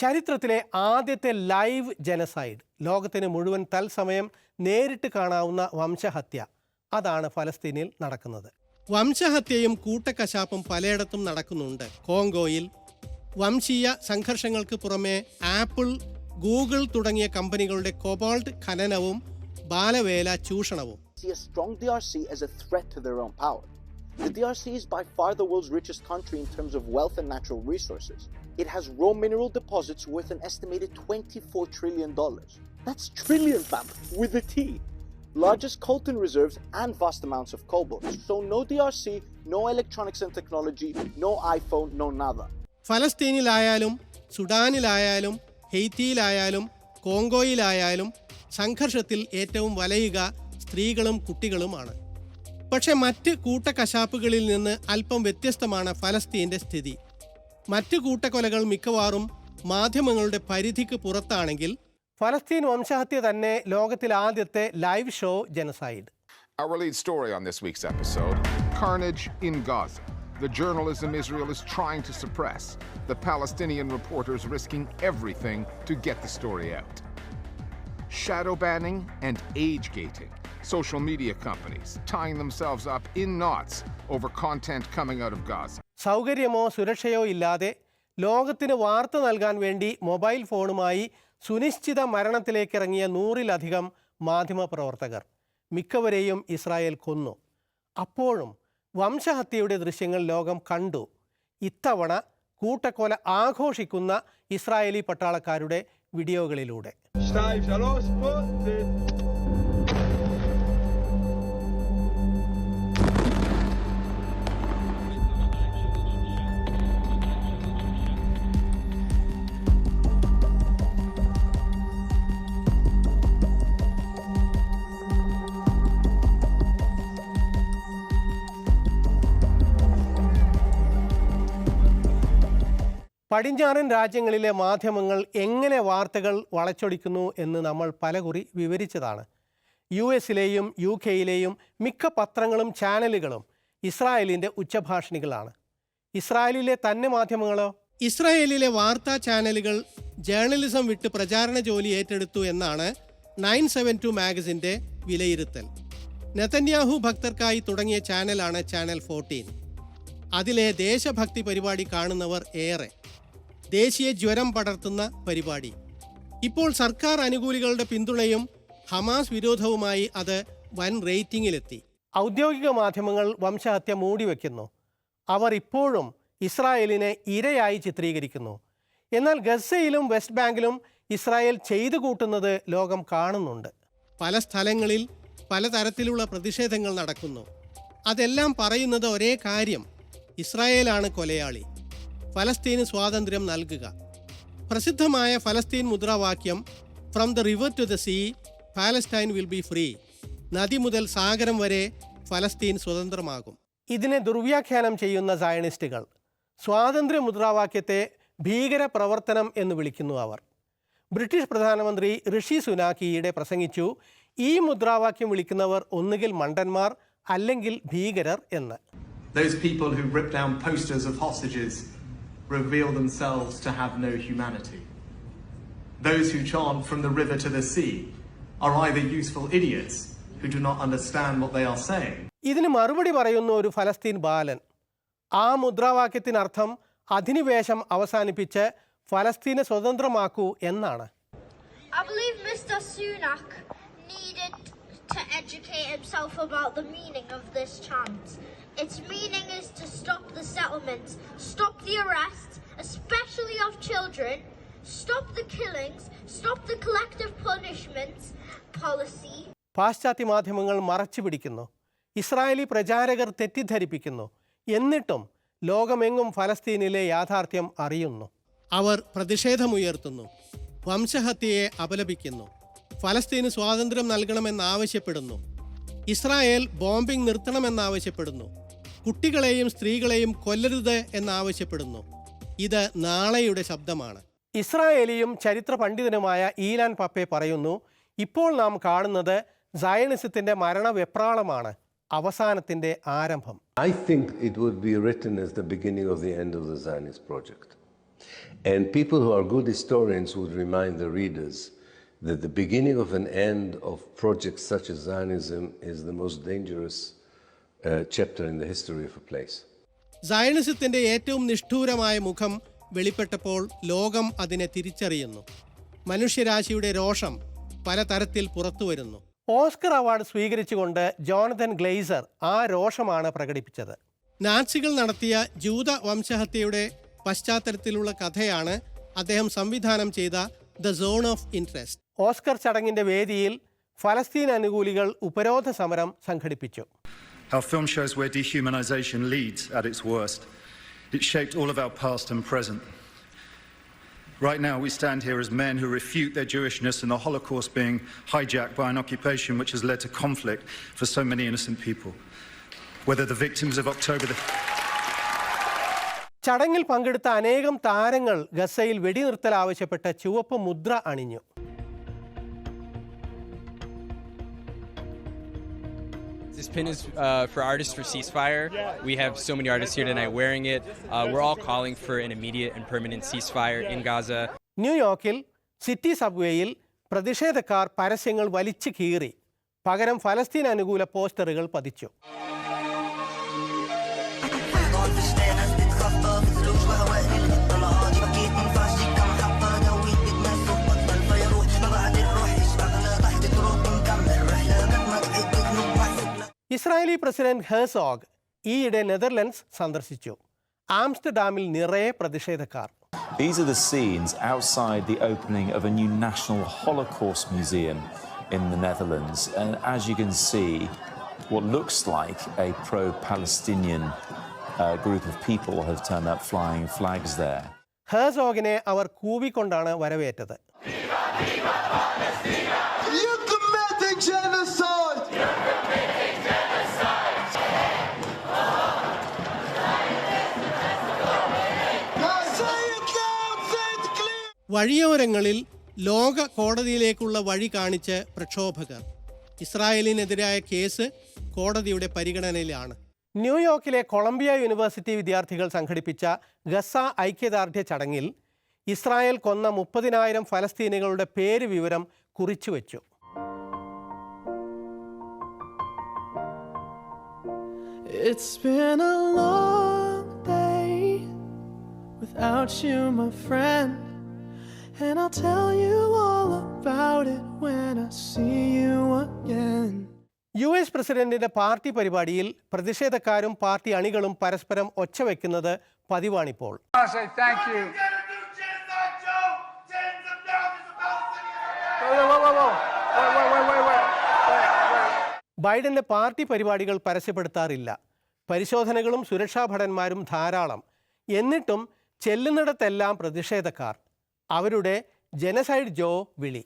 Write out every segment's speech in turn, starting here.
ചരിത്രത്തിലെ ആദ്യത്തെ ലൈവ് ജനസൈഡ് ലോകത്തിന് മുഴുവൻ തൽസമയം നേരിട്ട് കാണാവുന്ന വംശഹത്യ അതാണ് ഫലസ്തീനിൽ നടക്കുന്നത് വംശഹത്യയും കൂട്ടക്കശാപ്പും പലയിടത്തും നടക്കുന്നുണ്ട് കോങ്കോയിൽ വംശീയ സംഘർഷങ്ങൾക്ക് പുറമെ ആപ്പിൾ ഗൂഗിൾ തുടങ്ങിയ കമ്പനികളുടെ കൊബാൾട്ട് ഖനനവും ബാലവേല ചൂഷണവും. The DRC is by far the world's richest country in terms of wealth and natural resources. It has raw mineral deposits worth an estimated $24 trillion. That's trillion, fam, with a T. Largest coltan reserves and vast amounts of cobalt. So no DRC, no electronics and technology, no iPhone, no nada. ഫലസ്തീനിലായാലും സുഡാനിലായാലും ഹെയ്ത്തിയിലായാലും കോങ്കോയിലായാലും സംഘർഷത്തിൽ ഏറ്റവും വലയുക സ്ത്രീകളും കുട്ടികളുമാണ് പക്ഷെ മറ്റ് കൂട്ടക്കശാപ്പുകളിൽ നിന്ന് അല്പം വ്യത്യസ്തമാണ് ഫലസ്തീന്റെ സ്ഥിതി മറ്റ് കൂട്ടക്കൊലകൾ മിക്കവാറും മാധ്യമങ്ങളുടെ പരിധിക്ക് പുറത്താണെങ്കിൽ ഫലസ്തീൻ വംശഹത്യ തന്നെ ലോകത്തിലെ ആദ്യത്തെ live show genocide Our lead story on this week's episode Carnage in Gaza. The journalism Israel is trying to suppress. The Palestinian reporters risking everything to get the story out. Shadow banning and age gating. Social media companies tying themselves up in knots over content coming out of Gaza. സൗകര്യമോ സുരക്ഷയോ ഇല്ലാതെ ലോകത്തിന് വാർത്ത നൽകാൻ വേണ്ടി mobile ഫോണുമായി സുനിശ്ചിത മരണത്തിലേക്കിറങ്ങിയ നൂറിലധികം മാധ്യമപ്രവർത്തകർ മിക്കവരെയും Israel കൊന്നു. അപ്പോഴും വംശഹത്യയുടെ ദൃശ്യങ്ങൾ ലോകം കണ്ടു. ഇത്തവണ കൂട്ടക്കൊല ആഘോഷിക്കുന്ന ഇസ്രായേലി പട്ടാളക്കാരുടെ വീഡിയോകളിലൂടെ. പടിഞ്ഞാറൻ രാജ്യങ്ങളിലെ മാധ്യമങ്ങൾ എങ്ങനെ വാർത്തകൾ വളച്ചൊടിക്കുന്നു എന്ന് നമ്മൾ പലകുറി വിവരിച്ചതാണ്. യു എസിലെയും യു കെയിലെയും മിക്ക പത്രങ്ങളും ചാനലുകളും ഇസ്രായേലിന്റെ ഉച്ചഭാഷിണികളാണ്. ഇസ്രായേലിലെ തന്നെ മാധ്യമങ്ങളോ? ഇസ്രായേലിലെ വാർത്താ ചാനലുകൾ ജേർണലിസം വിട്ട് പ്രചാരണ ജോലി ഏറ്റെടുത്തു എന്നാണ് നയൻ സെവൻ ടു മാഗസിന്റെ വിലയിരുത്തൽ. നെതന്യാഹു ഭക്തർക്കായി തുടങ്ങിയ ചാനലാണ് ചാനൽ ഫോർട്ടീൻ. അതിലെ ദേശഭക്തി പരിപാടി കാണുന്നവർ ഏറെ. ദേശീയ ജ്വരം പടർത്തുന്ന പരിപാടി. ഇപ്പോൾ സർക്കാർ അനുകൂലികളുടെ പിന്തുണയും ഹമാസ് വിരോധവുമായി അത് വൻ റേറ്റിംഗിലെത്തി. ഔദ്യോഗിക മാധ്യമങ്ങൾ വംശഹത്യ മൂടിവെക്കുന്നു. അവർ ഇപ്പോഴും ഇസ്രായേലിനെ ഇരയായി ചിത്രീകരിക്കുന്നു. എന്നാൽ ഗസയിലും വെസ്റ്റ് ബാങ്കിലും ഇസ്രായേൽ ചെയ്തു കൂട്ടുന്നത് ലോകം കാണുന്നുണ്ട്. പല സ്ഥലങ്ങളിൽ പലതരത്തിലുള്ള പ്രതിഷേധങ്ങൾ നടക്കുന്നു. അതെല്ലാം പറയുന്നത് ഒരേ കാര്യം. ഇസ്രായേലാണ് കൊലയാളി. ഫലസ്തീന് സ്വാതന്ത്ര്യം നൽകുക. പ്രസിദ്ധമായ ഫലസ്തീൻ മുദ്രാവാക്യം from the river to the sea Palestine will be free നദി മുതൽ സാഗരം വരെ ഫലസ്തീൻ സ്വതന്ത്രമാകും. ഇതിനെ ദുർവ്യാഖ്യാനം ചെയ്യുന്ന സയണിസ്റ്റുകൾ സ്വാതന്ത്ര്യ മുദ്രാവാക്യത്തെ ഭീകര പ്രവർത്തനം എന്ന് വിളിക്കുന്നു അവർ. ബ്രിട്ടീഷ് പ്രധാനമന്ത്രി ഋഷി സുനാക്കിയുടെ പ്രസംഗിച്ചു ഈ മുദ്രാവാക്യം വിളിക്കുന്നവർ ഒന്നുകിൽ മണ്ടന്മാർ അല്ലെങ്കിൽ ഭീകരർ എന്ന്. Those people who rip down posters of hostages reveal themselves to have no humanity. Those who chant from the river to the sea are either useful idiots who do not understand what they are saying, ഇതിന് മറുപടി പറയുന്ന ഒരു ഫലസ്തീൻ ബാലൻ ആ മുദ്രാവാക്യത്തിനർത്ഥം അധിനിവേശം അവസാനിപ്പിച്ച് ഫലസ്തീനെ സ്വതന്ത്രമാക്കൂ എന്നാണ് I believe Mr. Sunak needed to educate himself about the meaning of this chant. Its meaning is to stop the settlements, stop the arrests, especially of children, stop the killings, stop the collective punishments policy. പാശ്ചാത്യ മാധ്യമങ്ങൾ മറച്ചു പിടിക്കുന്നു Israeli പ്രചാരകർ തെറ്റിദ്ധരിപ്പിക്കുന്നു. എന്നിട്ടും ലോകമെങ്ങും ഫലസ്തീനിലെ യാഥാർത്ഥ്യം അറിയുന്നു. അവർ പ്രതിഷേധമുയർത്തുന്നു. വംശഹത്യയെ അപലപിക്കുന്നു. ഫലസ്തീന് സ്വാതന്ത്ര്യം നൽകണമെന്നാവശ്യപ്പെടുന്നു ഇസ്രായേൽ ബോംബിംഗ് നിർത്തണമെന്നാവശ്യപ്പെടുന്നു. കുട്ടികളെയും സ്ത്രീകളെയും കൊല്ലരുത് എന്നാവശ്യപ്പെടുന്നു. ഇത് നാളെയുടെ ശബ്ദമാണ്. ഇസ്രായേലിയും ചരിത്ര പണ്ഡിതനുമായ ഈലാൻ പപ്പെ പറയുന്നു ഇപ്പോൾ നാം കാണുന്നത് സയണിസത്തിന്റെ മരണ വെപ്രാളമാണ് അവസാനത്തിന്റെ ആരംഭം. I think it would be written as the beginning of the end of the Zionist project. And people who are good historians would remind the readers that the beginning of an end of projects such as Zionism is the most dangerous uh, chapter in the history of a place. സയണിസത്തിന്റെ ഏറ്റവും നിഷ്ഠൂരമായ മുഖം വെളിപ്പെട്ടപ്പോൾ ലോകം അതിനെ തിരിച്ചറിയുന്നു. മനുഷ്യരാശിയുടെ രോഷം പലതരത്തിൽ പുറത്തു വരുന്നു. ഓസ്കർ അവാർഡ് സ്വീകരിച്ചുകൊണ്ട് ജോണതൻ ഗ്ലേസർ ആ രോഷമാണ് പ്രകടിപ്പിച്ചത്. നാസികൾ നടത്തിയ ജൂത വംശഹത്യയുടെ പശ്ചാത്തലത്തിലുള്ള കഥയാണ് അദ്ദേഹം സംവിധാനം ചെയ്ത the zone of interest. Oscar ചടങ്ങിന്റെ വേദിയിൽ ഫലസ്തീൻ അനുകൂലികൾ ഉപരോധ സമരം സംഘടിപ്പിച്ചു Our film shows where dehumanization leads at its worst. It shaped all of our past and present. Right now, we stand here as men who refute their Jewishness and the Holocaust being hijacked by an occupation which has led to conflict for so many innocent people. Whether the victims of October the ചടങ്ങിൽ പങ്കെടുത്ത അനേകം താരങ്ങൾ ഗസയിൽ വെടിനിർത്തൽ ആവശ്യപ്പെട്ട ചുവപ്പ് മുദ്ര അണിഞ്ഞു This pin is uh, for Artists for Ceasefire. We have so many artists here tonight wearing it. Uh, we're all calling for an immediate and permanent ceasefire in Gaza. ന്യൂയോർക്കിൽ സിറ്റി സബ്വേയിൽ പ്രതിഷേധക്കാർ പരസ്യങ്ങൾ വലിച്ചു കീറി പകരം ഫലസ്തീൻ അനുകൂല പോസ്റ്ററുകൾ പതിച്ചു ഇസ്രായേലി പ്രസിഡന്റ് ഹെർസോഗ് ഈയിടെ നെതർലൻഡ്സ് സന്ദർശിച്ചു ആംസ്റ്റർഡാമിൽ നിറയെ പ്രതിഷേധക്കാർ These are the scenes outside the opening of a new National Holocaust Museum in the Netherlands. And as you can see, what looks like a pro Palestinian uh, group of people have turned up flying flags there. ഹെർസോഗിനെ അവർ കൂവിക്കൊണ്ടാണ് വരവേറ്റത് You committing genocide! Say വഴിയോരങ്ങളിൽ ലോക കോടതിയിലേക്കുള്ള വഴി കാണിച്ച് പ്രക്ഷോഭകർ. ഇസ്രായേലിനെതിരായ case കോടതിയുടെ പരിഗണനയിലാണ്. ന്യൂയോർക്കിലെ Colombia university വിദ്യാർത്ഥികൾ സംഘടിപ്പിച്ച Gaza ഐക്യദാർഢ്യ ചടങ്ങിൽ ഇസ്രായേൽ കൊന്ന മുപ്പതിനായിരം ഫലസ്തീനികളുടെ പേര് വിവരം കുറിച്ചുവെച്ചു. It's been a long day without you, my friend. And I'll tell you all about it when I see you again. U S പ്രസിഡന്റിന്റെ പാർട്ടി പരിപാടിയിൽ പ്രതിഷേധക്കാരും പാർട്ടി അണികളും പരസ്പരം ഒച്ച ഒച്ചവെക്കുന്നത് പതിവാണിപ്പോൾ. ബൈഡന്റെ പാർട്ടി പരിപാടികൾ പരസ്യപ്പെടുത്താറില്ല. പരിശോധനകളും സുരക്ഷാ ഭടന്മാരും ധാരാളം. എന്നിട്ടും ചെല്ലുന്നിടത്തെല്ലാം പ്രതിഷേധക്കാർ. അവരുടെ ജനസൈഡ് ജോ വിളി!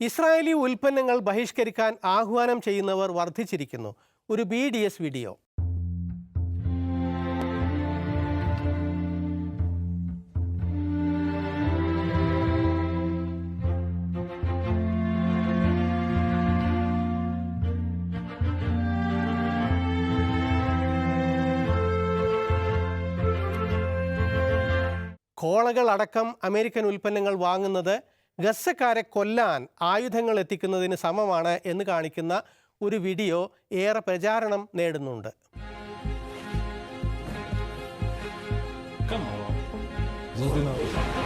ഇസ്രായേലി ഉൽപ്പന്നങ്ങൾ ബഹിഷ്കരിക്കാൻ ആഹ്വാനം ചെയ്യുന്നവർ വർദ്ധിച്ചിരിക്കുന്നു ഒരു ബി ഡി എസ് വീഡിയോ കോളകൾ അടക്കം അമേരിക്കൻ ഉൽപ്പന്നങ്ങൾ വാങ്ങുന്നത് ഗസക്കാരെ കൊല്ലാൻ ആയുധങ്ങൾ എത്തിക്കുന്നതിന് സമമാണ് എന്ന് കാണിക്കുന്ന ഒരു വീഡിയോ ഏറെ പ്രചാരണം നേടുന്നുണ്ട്. Come seeing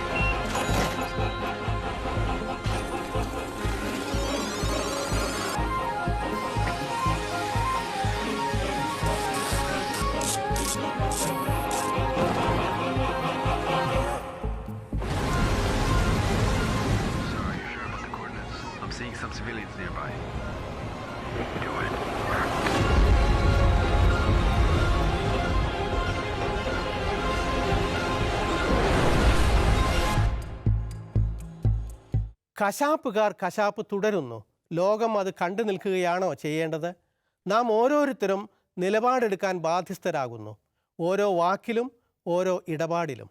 some civilians nearby. Do it. കശാപ്പുകാർ കശാപ്പ് തുടരുന്നു ലോകം അത് കണ്ടു നിൽക്കുകയാണോ ചെയ്യേണ്ടത് നാം ഓരോരുത്തരും നിലപാടെടുക്കാൻ ബാധ്യസ്ഥരാകുന്നു ഓരോ വാക്കിലും ഓരോ ഇടപാടിലും